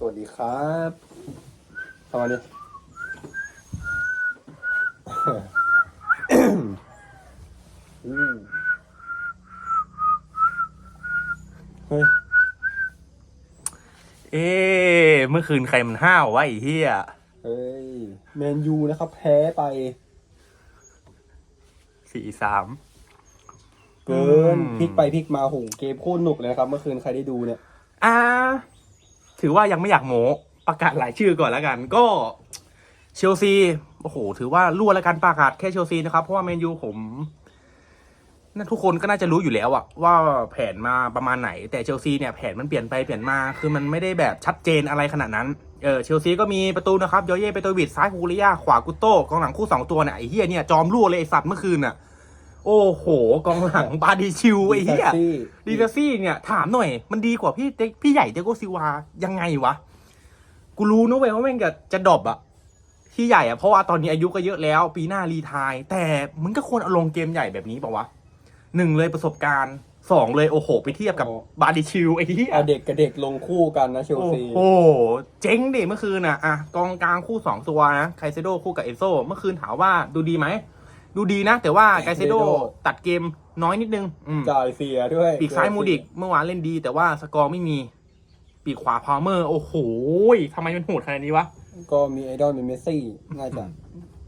สวัสดีครับทำไมดิอืมเฮ้ย เอ๊ะเมื่อคืนใครมันห้าววะไอ้เหี้ย เฮ้ย แมนยูนะครับ แพ้ไป สี่สาม เกินอืมพลิกไปพลิกมาโหเกมโคตรหนุกเลยนะครับ เมื่อคืนใครได้ดูเนี่ย อ่า ถือว่ายังไม่อยากโมประกาศหลายชื่อก่อนแล้วกัน ก็เชลซีโอ้โห ถือว่ารั่วแล้วกันประกาศแค่เชลซีนะครับ เพราะว่าแมนยูผมนั่นทุกคนก็น่าจะรู้อยู่แล้วอะว่าแผนมาประมาณไหน แต่เชลซีเนี่ยแผนมันเปลี่ยนไปเปลี่ยนมาคือมันไม่ได้แบบชัดเจนอะไรขนาดนั้นเออเชลซีก็มีประตูนะครับยอเย่เปโตวิดซ้ายคูริยาขวากุโต้กองหลังคู่สองตัวเนี่ยไอ้เฮียเนี่ยจอมรั่วเลยไอ้สัตว์เมื่อคืนอะ โอ้โห กองหลังบาดีชิวไอ้เฮียซี่ดีเกซี่เนี่ยถามหน่อย มันดีกว่าพี่เด็กพี่ใหญ่เดโกซิวายังไงวะ กูรู้นะเว้ยว่าแม่งจะจะดรอปอะพี่ใหญ่อะเพราะว่าตอนนี้อายุก็เยอะแล้ว ปีหน้ารีไทาย แต่มึงก็ควรเอาลงเกมใหญ่แบบนี้เปล่าวะหนึ่งเลยประสบการณ์สองเลยโอ้โห ไปเทียบกับบาดิชิลไอ้ที่เอาเด็กกับเด็กลงคู่กันนะเชลโอ้ซีโห เจ๊งดิเมื่อคืนอะอะกองกลางคู่สองตัวนะไคเซโดคู่กับเอโซเมื่อคืนถามว่าดูดีไหม ดูดีนะ แต่ว่าไคเซโดตัดเกมน้อยนิดนึงอืมจ่ายเสียด้วย ปีกซ้ายมูดิกเมื่อวานเล่นดี แต่ว่าสกอร์ไม่มี ปีกขวาพาวเมอร์ โอ้โหทำไมมันโหดขนาดนี้วะ ก็มีไอดอลเป็นเมสซี่น่าจะ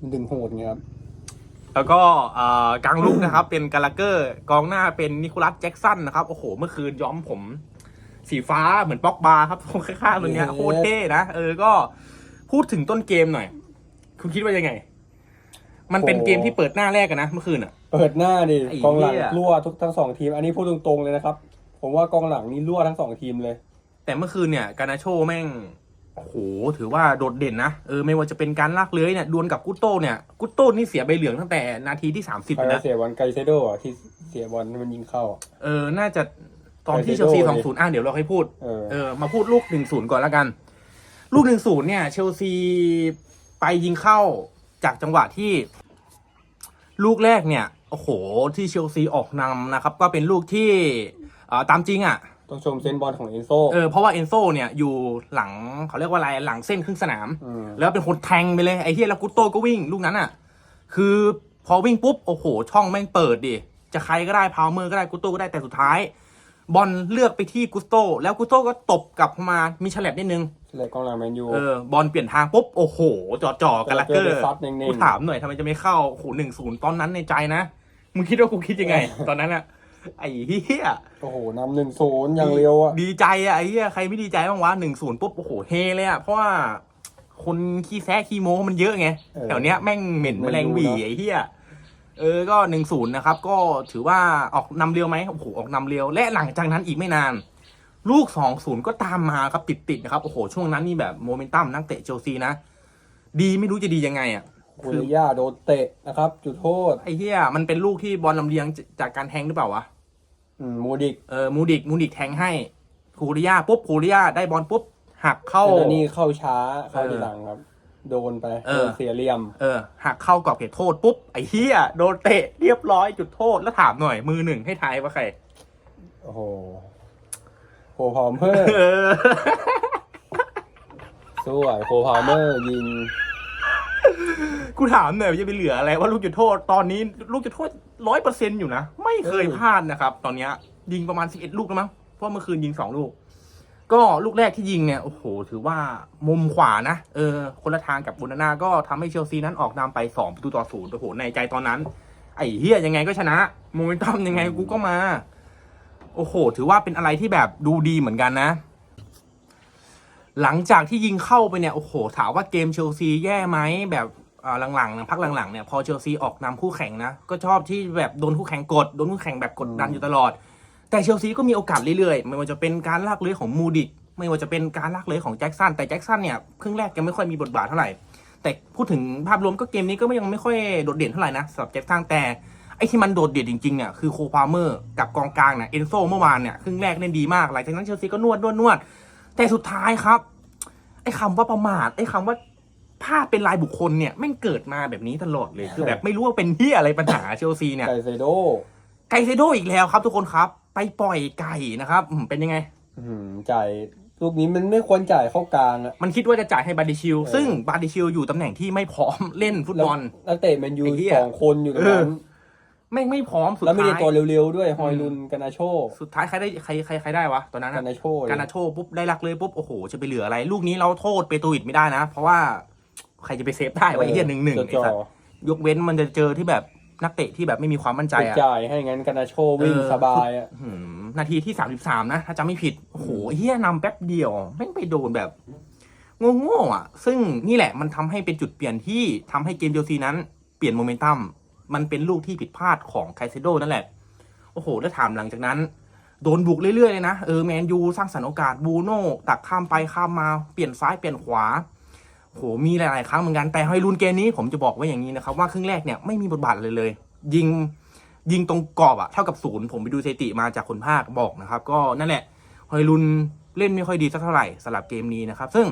มันดึงโหดไงครับ แล้วก็เอ่อกลางลุกนะครับ เป็นกาลาเกอร์กองหน้าเป็นนิโคลัสแจ็กสันนะครับ โอ้โห เมื่อคืนย้อมผม สีฟ้าเหมือนป็อกบาร์ครับตรงข้างๆตรงเนี้ยเย้โคตรเท่นะเออก็พูดถึงต้นเกมหน่อย คุณคิดว่ายังไง มันเป็นเกมที่เปิดหน้าแรกกันนะเมื่อคืนอะ เปิดหน้าดิไอ้กองหลังเหี้ย รั่วทุกทั้งสองทีม อันนี้พูดตรงๆเลยนะครับ ผมว่ากองหลังนี่รั่วทั้งสองทีมเลย แต่เมื่อคืนเนี่ยการนาโชแม่งโอ้โหถือว่าโดดเด่นนะเออไม่ว่าจะเป็นการลากเลื้อยเนี่ยดวลกับกุตโต้เนี่ยกุตโต้นี่เสียใบเหลืองตั้งแต่นาทีที่ 30ใครเลยจะนะเสียบอลไกเซโดอะที่เสียบอลให้มันยิงเข้าอะเออน่าจะตอนที่เชลซีสองศูนย์อะเดี๋ยวเราค่อยพูด เออ เออมาพูดลูกหนึ่งศูนย์ก่อนแล้วกัน ลูกหนึ่งศูนย์เนี่ย เชลซีไปยิงเข้า จากจังหวะที่ ลูกแรกเนี่ยโอ้โหที่เชลซีออกนำนะครับ ก็เป็นลูกที่เอ่อตามจริงอะต้องชมเซนส์บอลของเอนโซเออเพราะว่าเอนโซเนี่ยอยู่หลังเขาเรียกว่าอะไรหลังเส้นครึ่งสนามมแล้วเป็นคนแทงไปเลยไอ้เฮียแล้วกุตโต้ก็วิ่งลูกนั้นอะ คือพอวิ่งปุ๊บโอ้โห ช่องแม่งเปิดดิจะใครก็ได้พาวเมอร์ก็ได้กุตโต้ก็ได้แต่สุดท้าย บอลเลือกไปที่กุตโต้แล้วกุตโต้ก็ตบกลับเข้ามามีฉลับนิดนึง เลยกองหลังแมนยู เออบอลเปลี่ยนทางปุ๊บ โอ้โหจ่อจ่อๆกันละเกอไปร์ซัดเน่งกูถามหน่อยทำไมจะไม่เข้าโอ้โหหนึ่งศูนย์ตอนนั้นในใจนะ มึงคิดว่ากูคิดยังไง ตอนนั้นอะไอ้เฮียๆโอ้โหนำหนึ่งศูนย์อย่างเร็วอะดีใจอะไอ้เหี้ยใครไม่ดีใจบ้างวะหนึ่งศูนย์ปุ๊บโอ้โหเฮเลยอะเพราะว่าคนขี้แซะขี้โม้มันเยอะไงเออแถวเนี้ยแม่งเหม็นไม่แมรู้ลงหวีเนอะไอ้เหี้ยเออก็หนึ่งศูนย์นะครับ ก็ถือว่าออกนำเร็วไหมโอ้โหออกนำเร็วและหลังจากนั้นอีกไม่นาน ลูกสองศูนย์ก็ตามมาครับติดติดๆนะครับ โอ้โห ช่วงนั้นนี่แบบโมเมนตัมนักเตะเชลซีนะ ดีไม่รู้จะดียังไงอะคุริยาโดนเตะนะครับ จุดโทษ ไอ้เหี้ยมันเป็นลูกที่บอลลำเลียงจากการแทงหรือเปล่าวะอืมมูดิกเออมูดิกมูดิกแทงให้คูริยาปุ๊บคูริยาได้บอลปุ๊บหักเข้าแต่นี่เข้าช้าเข้าเออทีหลังครับ โดนไปเออโดนเสียเหลี่ยม เออหักเข้ากรอบเขตโทษปุ๊บไอ้เฮียโดนเตะเรียบร้อยจุดโทษแล้วถามหน่อยมือหนึ่งให้ทายว่าใครโอ้โห โคพาวเมอร์เออสวยโคพาวเมอร์ยิง กูถามหน่อยว่าจะไปเหลืออะไรว่าลูกจุดโทษ ตอนนี้ลูกจุดโทษร้อยเปอร์เซ็นอยู่นะ ไม่เคยเออพลาดนะครับ ตอนเนี้ยยิงประมาณสิบเอ็ดลูกแล้วมั้ง เพราะเมื่อคืนยิงสองลูก ก็ลูกแรกที่ยิงเนี่ย โอ้โห ถือว่ามุมขวานะ เออ คนละทางกับบุนนาก็ทำให้เชลซีนั้นออกนำไปสองประตูต่อศูนย์โอ้โห ในใจตอนนั้น ไอ้เฮียยังไงก็ชนะ โมเมนตัมยังไงกูก็มา โอ้โห ถือว่าเป็นอะไรที่แบบดูดีเหมือนกันนะ หลังจากที่ยิงเข้าไปเนี่ย โอ้โห ถามว่าเกมเชลซีแย่ไหมแบบหลังๆพักหลังๆเนี่ยพอเชลซีออกนำคู่แข่งนะ ก็ชอบที่แบบโดนคู่แข่งกด โดนคู่แข่งแบบกดดันอยู่ตลอด แต่เชลซีก็มีโอกาสเรื่อยๆ ไม่ว่าจะเป็นการลากเลื้อยของมูดิกไม่ว่าจะเป็นการลากเลื้อยของแจ็คสันแต่แจ็คสันเนี่ยครึ่งแรกยังไม่ค่อยมีบทบาทเท่าไหร่แต่พูดถึงภาพรวมก็เกมนี้ก็ยังไม่ค่อยโดดเด่นเท่าไหร่นะสำหรับแจ็คสันแต่ ไอ้ที่มันโดดเด่นจริงๆเนี่ยคือโคพาเมอร์กับกองกลางเนี่ยเอนโซเมื่อวานเนี่ยครึ่งแรกเล่นดีมากหลังจากนั้นเชลซีก็นวดนวดนวดแต่สุดท้ายครับ ไอ้คำว่าประมาทไอ้คำว่าพลาดเป็นรายบุคคลเนี่ยแม่งเกิดมาแบบนี้ตลอดเลยคือแบบไม่รู้ว่าเป็นที่อะไรปัญหาเชลซีเนี่ยไกเซโดไกเซโดอีกแล้วครับ ทุกคนครับ ไปปล่อยไก่นะครับอืมเป็นยังไงอื้อหือจ่ายลูกนี้มันไม่ควรจ่ายเข้ากลางอะมันคิดว่าจะจ่ายให้บาร์ดิชิลเออซึ่งบาร์ดิชิลอยู่ตำแหน่งที่ไม่พร้อมเล่นฟุตบอลแล้วนักเตะแมนยูไอ้เหี้ยสองคนอยู่ตรงนั้น แม่งไม่พร้อมสุดแล้วไม่ได้ท้ายตัวเร็วๆด้วยฮอยลุนกานาโชสุดท้ายใครได้ใครใครใครได้วะตอนนั้นกาอะนาโชกานาโชปุ๊บได้รักเลยปุ๊บโอ้โหจะไปเหลืออะไร ลูกนี้เราโทษเปโตวิดไม่ได้นะ เพราะว่าใครจะไปเซฟได้วะไอ้เหี้ยหนึ่งหนึ่งไอ้จอสัสยกเว้นมันจะเจอที่แบบนักเตะที่แบบไม่มีความมั่นใจไปอะ จ่ายให้งั้นกานาโชวิ่งเออ สบายอะหืมนาทีที่สามสิบสามนะ ถ้าจำไม่ผิด โอ้โหเฮียนำแป๊บเดียวแม่งไปโดนแบบโง่ๆอะ ซึ่งนี่แหละมันทำให้เป็นจุดเปลี่ยนที่ทำให้เกมเจลซีนั้นเปลี่ยนโมเมนตัม มันเป็นลูกที่ผิดพลาดของไคเซโดนั่นแหละ โอ้โห แล้วถามหลังจากนั้น โดนบุกเรื่อยๆเลยนะ เออแมนยูสร้างสรรค์โอกาสบูโน่ตักข้ามไปข้ามมาเปลี่ยนซ้ายเปลี่ยนขวาโหมีหลาย ๆ ครั้งเหมือนกันแต่ไฮรุนเกมนี้ผมจะบอกไว้อย่างนี้นะครับว่าครึ่งแรกเนี่ยไม่มีบทบาทเลยเลย ยิงยิงตรงกรอบอะเท่ากับศูนย์ผมไปดูสถิติมาจากคนภาคบอกนะครับ ก็นั่นแหละฮอยลุนเล่นไม่ค่อยดีสักเท่าไหร่สำหรับเกมนี้นะครับ ซึ่ง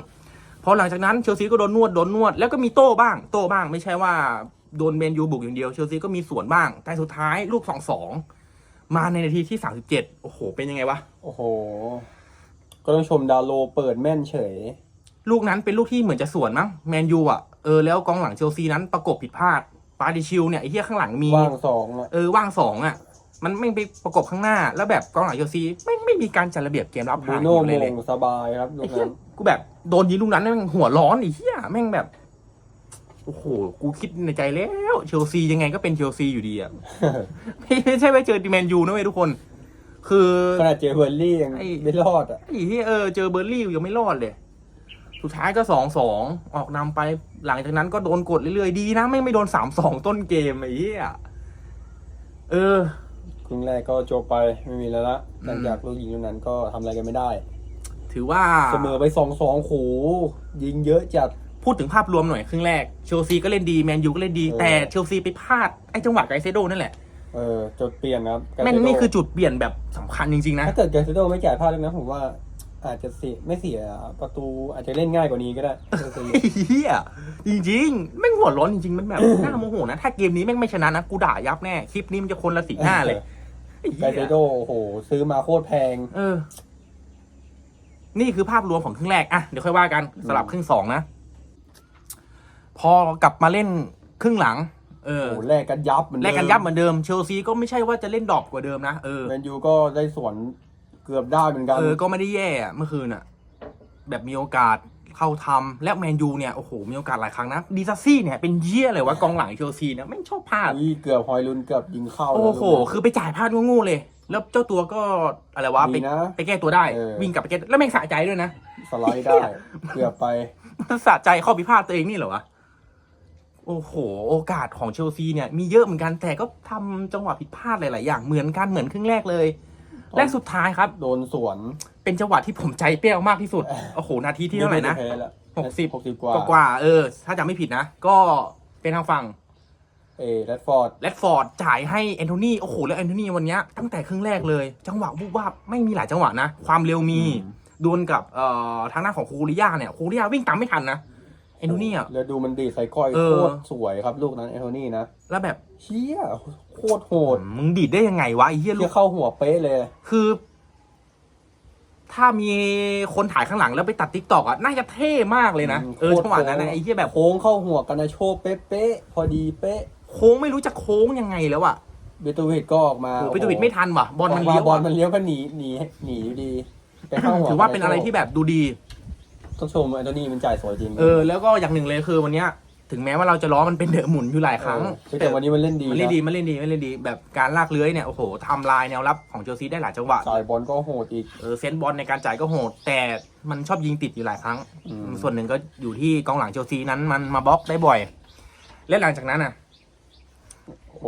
พอหลังจากนั้นเชลซีก็โดนนวดโดนนวดแล้วก็มีโต้บ้าง โต้บ้าง ไม่ใช่ว่า โดนเมนยูบุกอย่างเดียวเชลซีก็มีสวนบ้าง แต่สุดท้ายลูกสองสองมาในนาทีที่สามสิบเจ็ดโอ้โห เป็นยังไงวะ โอ้โห ก็ต้องชมดาวโลเปิดแม่นเฉย ลูกนั้นเป็นลูกที่เหมือนจะสวนมั้งแมนยูอะเออแล้วกองหลังเชลซีนั้นประกบผิดพลาดปาดิชิลเนี่ยไอ้เหี้ยข้างหลังมีว่างสองอะเออว่างสองอะ มันไม่ไปประกบข้างหน้า แล้วแบบกองหลังเชลซีไม่ไม่มีการจัดระเบียบเกมรับบูห่างโน่อยู่มเลยเลยงสบายครับลูไอ้กเหี้ยนั้นกูแบบโดนยิงลูกนั้นแม่งหัวร้อนไอ้เหี้ยแม่งแบบ โอ้โห กูคิดในใจแล้ว เชลซียังไงก็เป็นเชลซีอยู่ดีอะ ไม่ไม่ใช่ไปเจอดิแมนยูนะเว้ยทุกคน คือขนาดเจอเบอร์ลี่ยังไอ้ไม่รอดอะไอ้ที่เออเจอเบอร์ลี่ยังไม่รอดเลย สุดท้ายก็สองสองออกนำไปหลังจากนั้นก็โดนกดเรื่อยๆ ดีนะ ไม่ไม่โดนสามสองต้นเกมไอ้เหี้ยเออครึ่งแรกก็จบไปไม่มีแล้วละอืมหลังจากลูกยิงลูกนั้นก็ทำอะไรกันไม่ได้ ถือว่าเสมอไปสองสองโขยิงเยอะจัด พูดถึงภาพรวมหน่อยครึ่งแรกเชลซีก็เล่นดีแมนยูก็เล่นดีเออแต่เชลซีไปพลาดไอ้จังหวะไกเซโดนั่นแหละเออจดเปลี่ยนนะครับแม่งกาเซโดนี่คือจุดเปลี่ยนแบบสำคัญจริงๆนะถ้าเกิดกาเซโดไม่จ่ายพลาดเลยนะผมว่า อาจจะเสียไม่เสียประตูอาจจะเล่นง่ายกว่านี้ก็ได้เฮียจริงๆแม่งหัวร้อนจริงๆมันแบบน่าโมโหนะถ้าเกมนี้แม่งไม่ชนะนะกูด่ายับแน่คลิปนี้มันจะคนละสีหน้าเลยไอ้เหี้กายเซโดโอ้โห ซื้อมาโคตรแพง เออ นี่คือภาพรวมของครึ่งแรกอะเดี๋ยวค่อยว่ากันสลับครึ่งสองนะ พอกลับมาเล่นครึ่งหลัง เออโอ้โหแลกกันยับเหมือนแลกกันยับเหมือนเดิมเชลซีก็ไม่ใช่ว่าจะเล่นดรอปกว่าเดิมนะเออแมนยูก็ได้สวนเกือบได้เหมือนกันเออก็ไม่ได้แย่อะเมื่อคืนอะแบบมีโอกาสเข้าทำและแมนยูเนี่ยโอ้โหมีโอกาสหลายครั้งนะดีซัสซี่เนี่ยเป็นเยี่ยเลยวะกองหลังเชลซีเนี่ยไม่งชอบพลาด นี่เกือบฮอยลุนเกือบยิงเข้าโอ้โหแล้วคือไปจ่ายพลาดงูๆเลย แล้วเจ้าตัวก็อะไรวะ ไปดีนะไปแก้ตัวได้ เออ วิ่งกลับไปแก้ แล้วแม่งสะใจด้วยนะ สไลด์ได้ เกือบไปมันสะใจข้อพิพาทตัวเองนี่เหรอวะ โอ้โห โอกาสของเชลซีเนี่ยมีเยอะเหมือนกันแต่ก็ทำจังหวะผิดพลาดหลาย ๆ อย่างเหมือนกันเหมือนครึ่งแรกเลยและสุดท้ายครับ โดนสวน เป็นจังหวะที่ผมใจเปรี้ยวมากที่สุด โอ้โห นาทีที่เท่าไหร่นะม่ด้แพ้แล้วหกสิบหกสิบกว่ากว่าๆเออ ถ้าจำไม่ผิดนะ ก็เป็นทางฝั่งเอแรดฟอร์ดแรดฟอร์ดจ่ายให้แอนโทนีโอ้โห แล้วแอนโทนีวันเนี้ยตั้งแต่ครึ่งแรกเลย จังหวะวุบวับไม่มีหลายจังหวะนะ ความเร็วมีดวลกับเอ่อทางหน้าของคูริยาเนี่ยคูริยาวิ่งตามไม่ทันนะ แอนโทนีอะ แล้วดูมันดีดใส่ก้อยเออ โคตรสวยครับลูกนั้นแอนโทนีนะแล้วแบบเชี่ยโคตรโหดมึงดีดได้ยังไงวะไอ้เหี้ยลูเที่ยกเข้าหัวเป๊ะเลย คือ ถ้ามีคนถ่ายข้างหลังแล้วไปตัดทิกตอกอะ น่าจะเท่มากเลยนะ อืมเออโคตร จังหวะนั้นนะไอ้เหี้ยแบบโค้งเข้าหัวกันนะโชว์เป๊ะๆพอดีเป๊ะโค้งไม่รู้จะโค้งยังไงแล้วอะเบตูวิดก็ออกมาโอ้โหปิตูวิดไม่ทันว่ะ บอลมันเลี้ยวบอลอะมันเลี้ยวก็หนีหนีหนีอยู่ดีไปเข้าหัวถือว่าเป็นอะไรที่แบบดูดี ต้องชมแอนโทนีมันจ่ายสวยจริงเออแล้วก็อย่างหนึ่งเลยคือวันเนี้ยถึงแม้ว่าเราจะล้อมันเป็นเดอะหมุนอยู่หลายครั้งเออแต่วันนี้มันเล่นดีมันเล่นดีะมันเล่นดีมันเล่นดี แบบการลากเลื้อยเนี่ยโอ้โหทำลายแนวรับของเชลซีได้หลายจังหวะสายบอลก็โหดอีกเออเซนส์บอลในการจ่ายก็โหด แต่มันชอบยิงติดอยู่หลายครั้งอืมส่วนหนึ่งก็อยู่ที่กองหลังเชลซีนั้นมันมาบล็อกได้บ่อย และหลังจากนั้นอะโอ้โห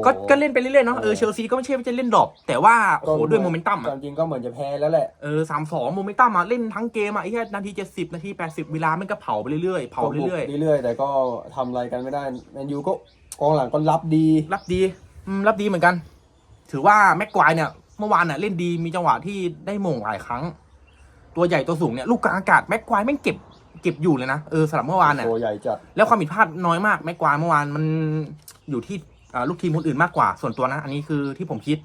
ก็ก็เล่นไปเรื่อยๆเนาะเออเชลซีก็ไม่ใช่ว่าจะเล่นดรอปแต่ว่าโอ้โหด้วยโมเมนตัมคอะวามจริงก็เหมือนจะแพ้แล้วแหละเออสามสองโมเมนตัมอะเล่นทั้งเกมอะไอ้แค่นาทีเจ็ดสิบนาทีแปดสิบเวลามันก็เผาไปเรื่อยๆเผาก็บุกเรื่อยเรื่อยๆแต่ก็ทำอะไรกันไม่ได้แมนยูก็กองหลังก็รับดีๆรับดีอืมรับดีเหมือนกัน ถือว่าแม็กควายเนี่ยเมื่อวานน่ะเล่นดีมีจังหวะที่ได้มงหลายครั้ง ตัวใหญ่ตัวสูงเนี่ยลูกกลางอากาศแม็กควายแม่งเก็บเก็บอยู่เลยนะเออสำหรับเมื่อวานเนี่ยโตใหญ่จัดแล้วความผิดพลาดน้อยมากแม็กควายเมื่อวานมันอยู่ที่ อ่าลูกทีมคนอื่นมากกว่า ส่วนตัวนะ อันนี้คือที่ผมคิด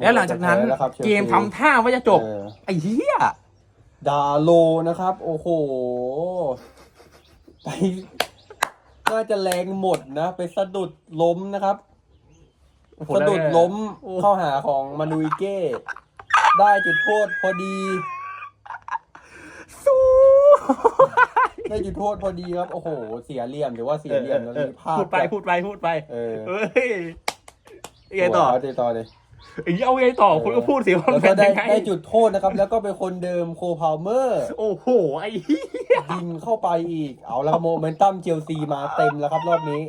แล้วหลังจากนั้นแล้วครับเกมทำท่าว่าจะจบ เออ ไอ้เหี้ย ดาโลนะครับ โอ้โห ไปน่าจะแรงหมดนะ ไปสะดุดล้มนะครับ โอ้โหสะดุดล้มโอ้ เข้าหาของมานูอิเก้ ได้จุดโทษพอดี สู้ ได้จุดโทษพอดีครับ โอ้โห เสียเหลี่ยมหรือว่าเสียเหลี่ยมแล้วมีพลาดพูดไปพูดไปพูดไป เออเฮ้ยยังไงต่อเาต่อเลยไอ้เหี้ยเอาไงต่อคุณก็พูดสิว่าแล้วเป็ก็นได้ยังไงได้จุดโทษนะครับ แล้วก็เป็นคนเดิมโคพาวเมอร์ โอ้โห ไอ้เหี้ยยิงเข้าไปอีก เอาแล้วครับโมเมนตัมเชลซีมาเต็มแล้วครับรอบนี้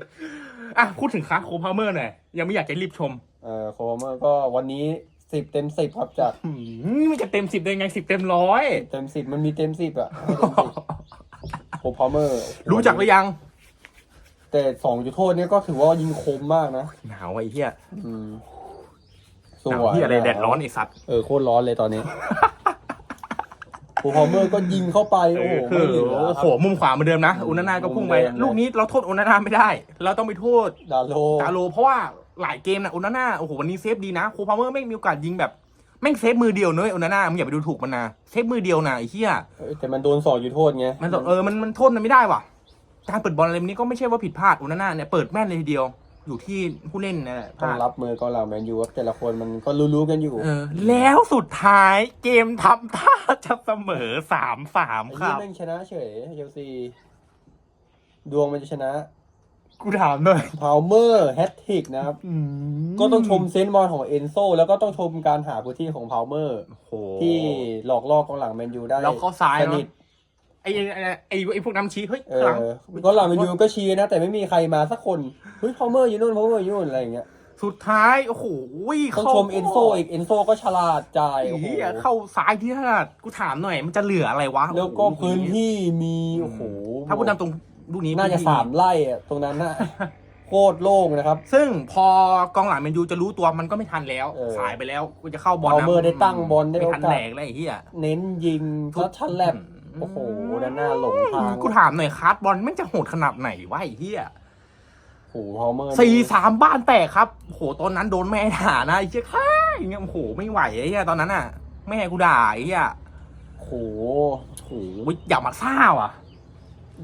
อะ พูดถึงคลาสโคพาเมอร์หน่อย ยังไม่อยากจะรีบชม เออโคพาวเมอร์ก็วันนี้สิบเต็มสิบครับจากหืมมันจะเต็มสิบได้ไงสิบเต็มร้อยเต็มสิบมันมีเต็มสิบอะให้เต็มสิ บโคพาวเมอร์รู้จักหรือยัง แต่สองจุดโทษเนี่ยก็ถือว่ายิงคมมากนะหนาวไอ้เหี้ยอืมสหนาววยที่อะไรแดดร้อนไอ้สัตว์ เออโคตรร้อนเลยตอนนี้โคพาวเมอร์ก็ยิงเข้าไป โอ้โหคืไม่อเหลือโอ้โหมุมขวาเหมือนเดิมนะ อุนานาก็พุ่งไป มุมเดิมเลยลูกนี้เราโทษอุนานาไม่ได้ เราต้องไปโทษดาโล กาโลเพราะว่าหลายเกมนะอุนานาโอ้โหวันนี้เซฟดีนะโคพาเมอร์ไม่มีโอกาสยิงแบบ แม่งเซฟมือเดียวเนอะอุนานามึงอย่าไปดูถูกมันนะเซฟมือเดียวนะไอ้เหี้ยเอ้ยแต่มันโดนสองจุดโทษไงมันเออมันมันโทษมันไม่ได้ว่ะ การเปิดบอลอะไรแบบนี้ก็ไม่ใช่ว่าผิดพลาดอุนานาเนี่ยเปิดแม่นเลยทีเดียว อยู่ที่ผู้เล่นนะพต้องลาดรับมือกองหลังแมนยูครับแต่ละคนมันก็รู้ๆกันอยู่เออ แล้วสุดท้ายเกมทำท่าจะเสมอสามสามไอ้คนี่รับ แม่งชนะเฉยเชลซีดวงมันจะชนะ กูถามหน่อยพาวเมอร์แฮตทริกนะครับก็ต้องชมเซนต์บอลของเอนโซแล้วก็ต้องชมการหาพื้นที่ของพาวเมอร์ โอ้โห ที่หลอกล่อกองหลังแมนยูได้แล้วเข้าซ้ายสเนนิอะทไอ้ไอ้ไอ้ไอ้พวกน้ำชี้เฮ้ยเอข้างหลังอกองหลังแมนยูก็ชี้นะ แต่ไม่มีใครมาสักคนเฮ้ยพาวเมอร์อยู่นู่นพาวเมอร์อยู่นู่นอะไรอย่างเงี้ยสุดท้าย โอ้โหต้องข้าชมเอนโซอีกเอนโซก็ฉลาดจ่ายไอ้โอ้โหเหี้ยเข้าซ้ายที่ถนัดกูถามหน่อยมันจะเหลืออะไรวะแล้วก็โอ้โหพื้นที่มีโอ้โห ถ้าพูดตามตรง ลูกนี้น่าจะพื้ที่สามไร่อะตรงนั้นน่ะโคตรโล่งนะครับ ซึ่งพอกองหลังแมนยูจะรู้ตัวมันก็ไม่ทันแล้ว เออ สายไปแล้วกูจะเข้าบอลพาวเมอร์ได้ตั้งบอลได้ไม่ทันโอกาสแหลกแล้วไอ้เหี้ย เน้นยิงทัชชันแลบโอ้โห ด้านหน้าหลงทางกูถามหน่อยคาร์ดบอลมันจะโหดขนาดไหนวะไอ้เหี้ยโอ้โหพาวเมอร์สี่สามบ้านแตกครับโอ้โหตอนนั้นโดนแม่ด่านะไอ้เจ๊ค่าอย่างเงี้ยโอ้โหไม่ไหวไอ้เหี้ยตอนนั้นอะ แม่กูด่าไอ้เหี้ยโอ้โหโอ้โหอย่ามาซ่าว่ะ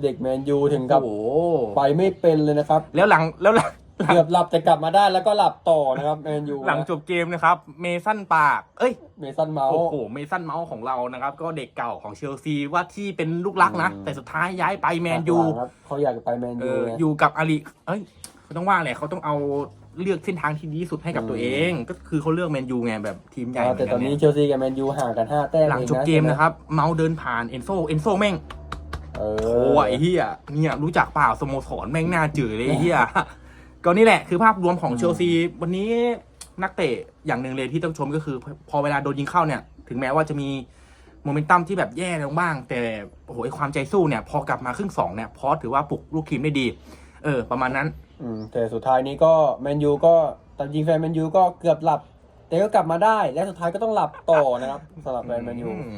เด็กแมนยูถึงกับโอ้โหไปไม่เป็นเลยนะครับ แล้วหลังแล้วหลังเกือบหลับแต่กลับมาได้แล้วก็หลับต่อนะครับแมนยูหลังจบเกมนะครับ เมสันปาก เอ้ย เมสันเมาส์โอ้โหเมสันเมาส์ของเรานะครับ ก็เด็กเก่าของเชลซีว่าที่เป็นลูกรักนะอืมแต่สุดท้ายย้ายไปแมนยูครับเขาอยากไปแมนเอยูอไงอยู่กับอาลีเอ้ยเขาต้องว่าแหละเขาต้องเอาเลือกเส้นทางที่ดีที่สุดให้กับอืมตัวเอง ก็คือเขาเลือกแมนยูไงแบบทีมใหญ่อ่าเหมืแต่อนตกัอนนเนี่นี้ยเชลซีกับแมนยูห่างกันห้าแต้มหลังเองจบนะเกมนะครับ เมาส์เดินผ่านเอนโซเอนโซแม่งเอโอ้อไอ้เฮียเนี่ยรู้จักเปล่าสโมสรแม่งหน้าจืดเลยไอ้เฮียก็นี่แหละคือภาพรวมของอืมเชลซีวันนี้นักเตะอย่างหนึ่งเลยที่ต้องชมก็คือ พอเวลาโดนยิงเข้าเนี่ย ถึงแม้ว่าจะมีโมเมนตัมที่แบบแย่ลงบ้าง แต่โอ้โหไอ้ความใจสู้เนี่ย พอกลับมาครึ่งสองเนี่ยพอถือว่าปลุกลูกทีมได้ดี เออ ประมาณนั้น อืมแต่สุดท้ายนี้ก็แมนยูก็ตามจริงแฟนแมนยูก็เกือบหลับ แต่ก็กลับมาได้และสุดท้ายก็ต้องหลับต่อนะครับสำหรับแฟนแมนยู อืม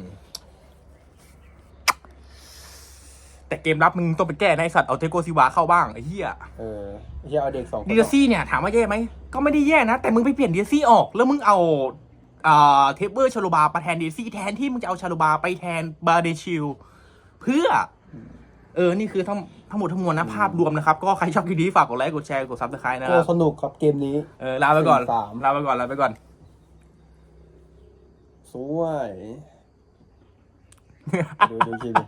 แต่เกมรับมึงต้องไปแก้ในะไอ้สัตว์เอาเทโกซิวาเข้าบ้างไอ้เหี้ยเออไม่ใช่เอาเด็กสองคนดีเดซี่เนี่ยถามว่าแย่ไหมก็ไม่ได้แย่นะ แต่มึงไปเปลี่ยนดีเดซี่ออกแล้วมึงเอาอ่าเทปเบอร์ชาโลบามาแทนดีเดซี่แทนที่มึงจะเอาชาโลบาไปแทนบาเดชิลเพื่อ เออ นี่คือทั้งทั้งหมดทั้งมวลนะภาพรวมนะครับ ก็ใครชอบคลิปนี้ฝากกดไลค์กดแชร์กดซับสไครต์นะคก็รับสนุกครับเกมนี้ เออลาไปก่อนสี่สาม ลาไปก่อนลาไปก่อน สวย ดูดูคลิปดิ